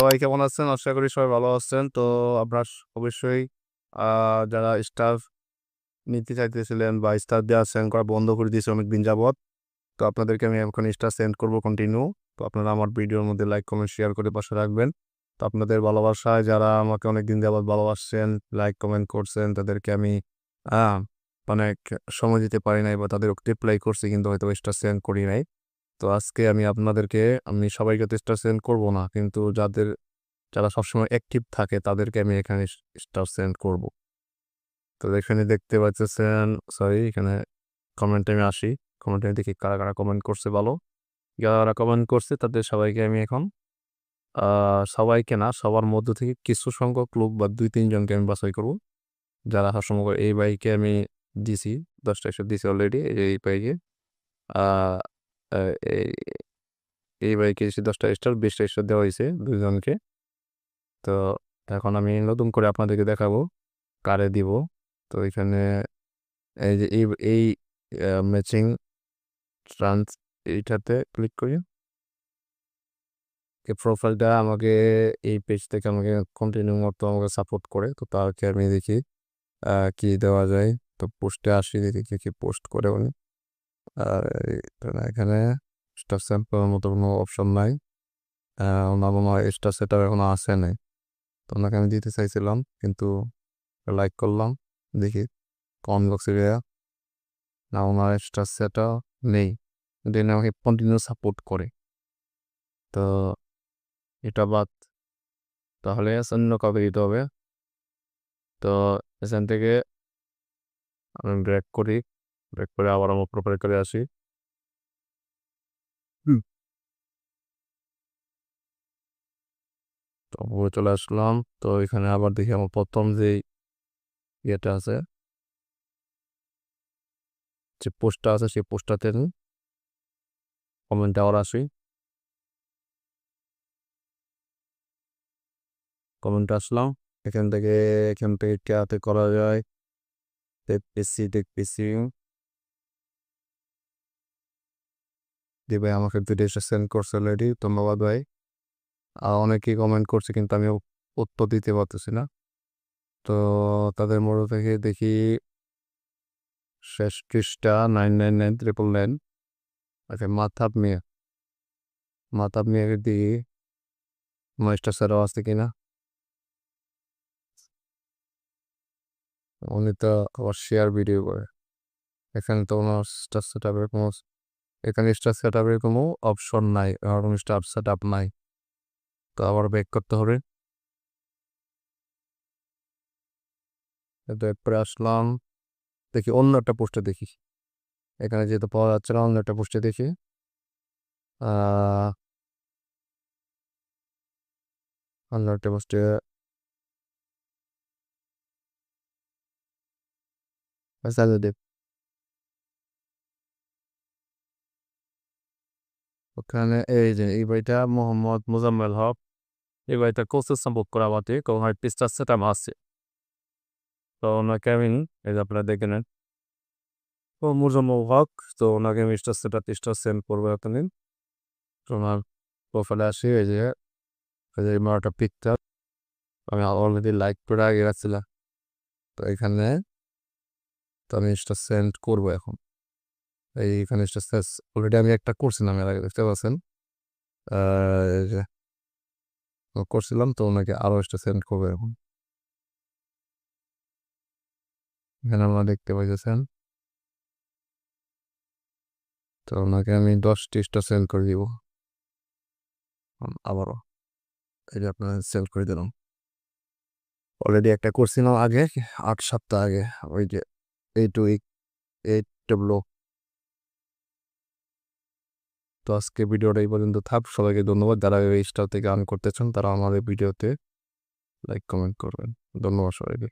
সবাই কেমন আছেন? আশা করি সবাই ভালো আছেন। তো আপনার অবশ্যই যারা স্টাফ নিতে চাইতেছিলেন বা স্টাফ দেওয়া সেন্ড করা বন্ধ করে দিয়েছে অনেক দিন যাবৎ। তো আপনাদেরকে আমি এখন স্টার সেন্ড করব কন্টিনিউ। তো আপনারা আমার ভিডিওর মধ্যে লাইক, কমেন্ট, শেয়ার করে পাশে রাখবেন। তো আপনাদের ভালোবাসায় যারা আমাকে অনেক দিন যাবৎ ভালোবাসছেন, লাইক, কমেন্ট করছেন তাদেরকে আমি অনেক সময় দিতে পারি নাই বা তাদের রিপ্লাই করছি কিন্তু হয়তো স্টার সেন্ড করি নাই। তো আজকে আমি আপনাদেরকে আমি সবাইকে তো স্টার সেন্ড করব না। কিন্তু যাদের যারা সবসময় অ্যাক্টিভ থাকে তাদেরকে আমি এখানে স্টার সেন্ড করব। তো এখানে দেখতে পাইতেছেন সরি এখানে কমেন্টে আমি আসি। কমেন্টে দেখি কারা, কারা কমেন্ট করছে ভালো। যারা কমেন্ট করছে তাদের সবাইকে আমি এখন সবাইকে না সবার মধ্য থেকে কিছু সংখ্যক লোক বা দুই তিনজনকে আমি বাছাই করব। যারা সবসময় এই বাইকে আমি দিছি ১০ টা স্টার দিছি অলরেডি এই ভাইকে। এই ভাইকে দিছি ১০ স্টার বিশটা স্টার দেওয়া হয়েছে দুজনকে তো এখন আমি নতুন করে আপনাদেরকে দেখাবো কারে দিব। তো এখানে এই যে এই এই ম্যাচিং ট্রান্স এইটাতে ক্লিক করি। প্রোফাইলটা আমাকে এই পেজ থেকে আমাকে কন্টিনিউ মতো আমাকে সাপোর্ট করে। তো তাকে আমি দেখি কি দেওয়া যায়। তো পোস্টে আসি দেখি কে, কে পোস্ট করে উনি। আর এখানে স্টার সেন্ড করার মতো কোনো অপশন নাই। আ ওনার মনে স্টার সেটআপ এখনও আসে নাই। তো ওনাকে আমি দিতে চাইছিলাম, কিন্তু লাইক করলাম। দেখি কমেন্ট বক্সে গিয়া না ওনার স্টার সেটআপ নেই। উনি আমাকে কন্টিনিউ সাপোর্ট করে। তো এটা বাদ। তাহলে অন্য কাউকে দিতে হবে। তো এখান থেকে আমি ব্যাক করি। ব্যাক করে আবার আমার প্রোফাইল করে আসি। তো উপরে চলে আসলাম। তো এখানে আবার দেখি আমার প্রথম যে ইয়েটা আছে যে পোস্টটা আছে সেই পোস্টটাতে কমেন্টে আবার আসি। কমেন্টে আসলাম। এখান থেকে এখান থেকে কাতে করা যায়। দেখতেছি, দেখতেছি। জি ভাই আমাকে ২ টা সেন্ড করছে অলরেডি। ধন্যবাদ ভাই। আর অনেকেই কমেন্ট করছে কিন্তু আমি উত্তর দিতে পারতেছি না। তো তাদের মধ্য থেকে দেখি, শেষ পৃষ্ঠা 999999 আচ্ছা মাহতাব মিয়া। মাহতাব মিয়াকে দিই। আমার স্টার সেটআপ আছে কিনা। উনি তো আবার শেয়ার ভিডিও করে। এখানে তো ওনার স্টার সেটআপের কোনো এখানে স্টার সেটআপের কোনো অপশন নাই। কোনো স্টার সেটআপ নাই। তো আবার ব্যাক করতে হবে। ব্যাক করে আসলাম। দেখি অন্য একটা পোস্টে দেখি। এখানে যেহেতু পাওয়া যাচ্ছে না, অন্য একটা পোস্টে দেখি। অন্য একটা পোস্টে সাজেদীপ। ওখানে এই যে এই ভাইটা মোহাম্মদ মোজাম্মেল হক। এই ভাইটা কোচের সাপোর্ট করা আমাকে কারণ হয় স্টার সেটআপ আছে। তো ওনাকে আমি এই যে আপনারা দেখে নেন। তো মোজাম্মেল হক তো ওনাকে আমি স্টার সেটআপ স্টার সেন্ড করব এখনই। তো ওনার প্রোফাইলে আসি এই যে এই যে একটা পিকচার আমি অলরেডি লাইক করে আগে রাখছিলাম। তো এখানে তো আমি স্টার সেন্ড করব এখন। এইখানে অলরেডি আমি একটা করছিলাম এর আগে, দেখতে পাচ্ছেন। করছিলাম তো ওনাকে আরও স্টার সেন্ড করব এখন। এখানে আপনারা দেখতে পাইতেছেন। তো ওনাকে আমি ১০ টি স্টার সেন্ড করে দিব। আবারও। যে আপনার সেন্ড করে দিলাম। অলরেডি একটা করছিলাম আগে, আট সপ্তাহ আগে। ওই যে 8 উইক 8 ডব্লু। তো আজকে ভিডিওটা এই পর্যন্ত থাক। সবাইকে ধন্যবাদ। যারা এই স্টার থেকে আর্ন করতে চান তারা আমার এই ভিডিওতে লাইক কমেন্ট করবেন। ধন্যবাদ সবাইকে।